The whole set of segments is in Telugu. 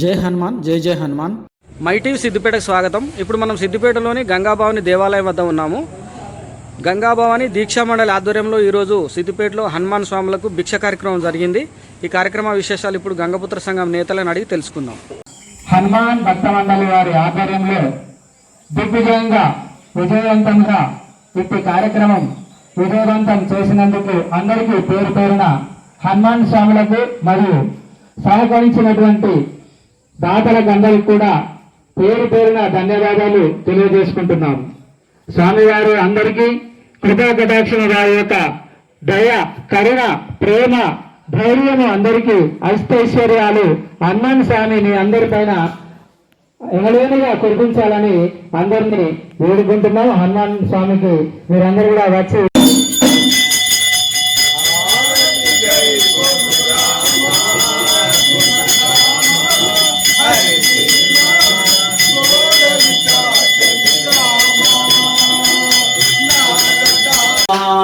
జై హనుమాన్ జై జై హనుమాన్. మైటీవ్ సిద్దిపేటకు స్వాగతం. ఇప్పుడు మనం సిద్దిపేటలోని గంగాభవాని దేవాలయం వద్ద ఉన్నాము. గంగాభవాని దీక్షా మండలి ఆధ్వర్యంలో ఈరోజు సిద్దిపేటలో హనుమాన్ స్వాములకు భిక్ష కార్యక్రమం జరిగింది. ఈ కార్యక్రమ విశేషాలు ఇప్పుడు గంగపుత్ర సంఘం నేతలను అడిగి తెలుసుకుందాం. హనుమాన్ భక్త మండలి వారి ఆధ్వర్యంలో దిగ్విజయంగా విజయవంతంగా ఇట్టి కార్యక్రమం విజయవంతం చేసినందుకు అందరికీ పేరు పేరున హనుమాన్ స్వాములకు మరియు సహకరించినటువంటి దాతలకు అందరికి కూడా పేరు పేరున ధన్యవాదాలు తెలియజేసుకుంటున్నాం స్వామివారు అందరికీ కృపా వారి యొక్క దయ కరుణ ప్రేమ ధైర్యము అందరికీ అష్టైశ్వర్యాలు హనుమాన్ స్వామిని అందరిపైన ఎగలేనిగా కురిపించాలని అందరినీ వేడుకుంటున్నాం హనుమాన్ స్వామికి మీరందరూ కూడా వచ్చి శ్రీరామ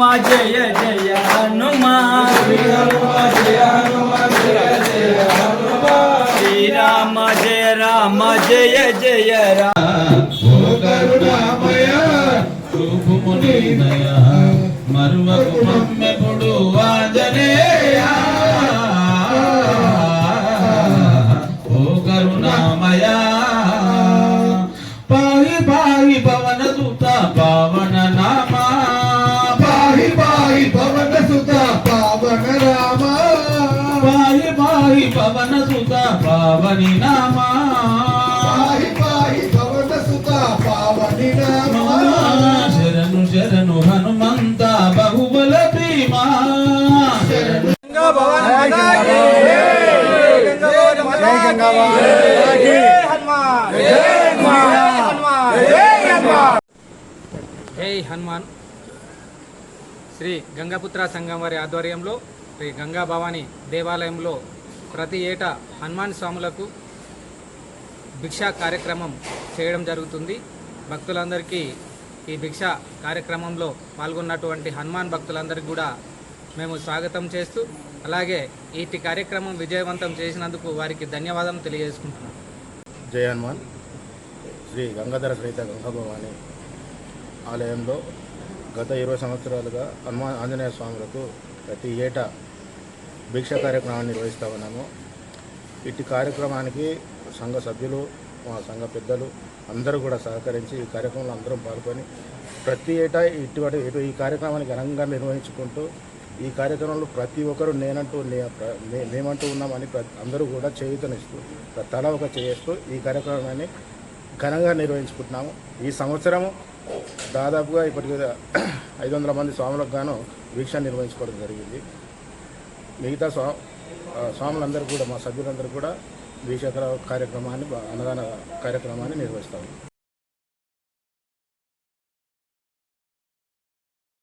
హనుమ జయ జయ హనుమ శ్రీ హనుమ. జయ శ్రీరామ జయ రామ జయ జయ మరువకు మమ్మెప్పుడు ఆంజనేయ ఓ కరుణామయ పవన పవన పాహి పాహి పవన సుత పవని నామ పాహి పాహి పవన సుత పవని నామ శరణు శరణు హనుమంత బహుబల భీమా జై హనుమాన్ శ్రీ గంగాపుత్ర సంఘం వారి ఆధ్వర్యంలో శ్రీ గంగా భవానీ దేవాలయంలో ప్రతి ఏటా హనుమాన్ స్వాములకు భిక్షా కార్యక్రమం చేయడం జరుగుతుంది. భక్తులందరికీ ఈ భిక్షా కార్యక్రమంలో పాల్గొన్నటువంటి హనుమాన్ భక్తులందరికీ కూడా మేము స్వాగతం చేస్తూ అలాగే ఈ కార్యక్రమం విజయవంతం చేసినందుకు వారికి ధన్యవాదం తెలియజేసుకుంటున్నాం. జయ హనుమాన్. శ్రీ గంగాధర సహిత గంగాభవాని ఆలయంలో గత ఇరవై సంవత్సరాలుగా హనుమాన్ ఆంజనేయ స్వాములకు ప్రతి ఏటా భిక్ష కార్యక్రమాన్ని నిర్వహిస్తూ ఉన్నాము. ఇట్టి కార్యక్రమానికి సంఘ సభ్యులు మా సంఘ పెద్దలు అందరూ కూడా సహకరించి ఈ కార్యక్రమంలో అందరం పాల్గొని ప్రతి ఏటా ఇటువంటి ఇటు- ఈ కార్యక్రమాన్ని ఘనంగా నిర్వహించుకుంటూ ఈ కార్యక్రమంలో ప్రతి ఒక్కరు నేనంటూ నే- ప్ర- మేమంటూ ఉన్నామని అందరూ కూడా చేయూతనిస్తూ ప్ర- తల ఒక చేస్తూ ఈ కార్యక్రమాన్ని ఘనంగా నిర్వహించుకుంటున్నాము. ఈ సంవత్సరము దాదాపుగా ఇప్పటికి ఐదు వందల మంది స్వాములకు గాను వీక్ష నిర్వహించుకోవడం జరిగింది. మిగతా స్వా స్వాములందరూ కూడా మా సభ్యులందరూ కూడా ద్విచక్ర కార్యక్రమాన్ని అన్నదాన కార్యక్రమాన్ని నిర్వహిస్తాము.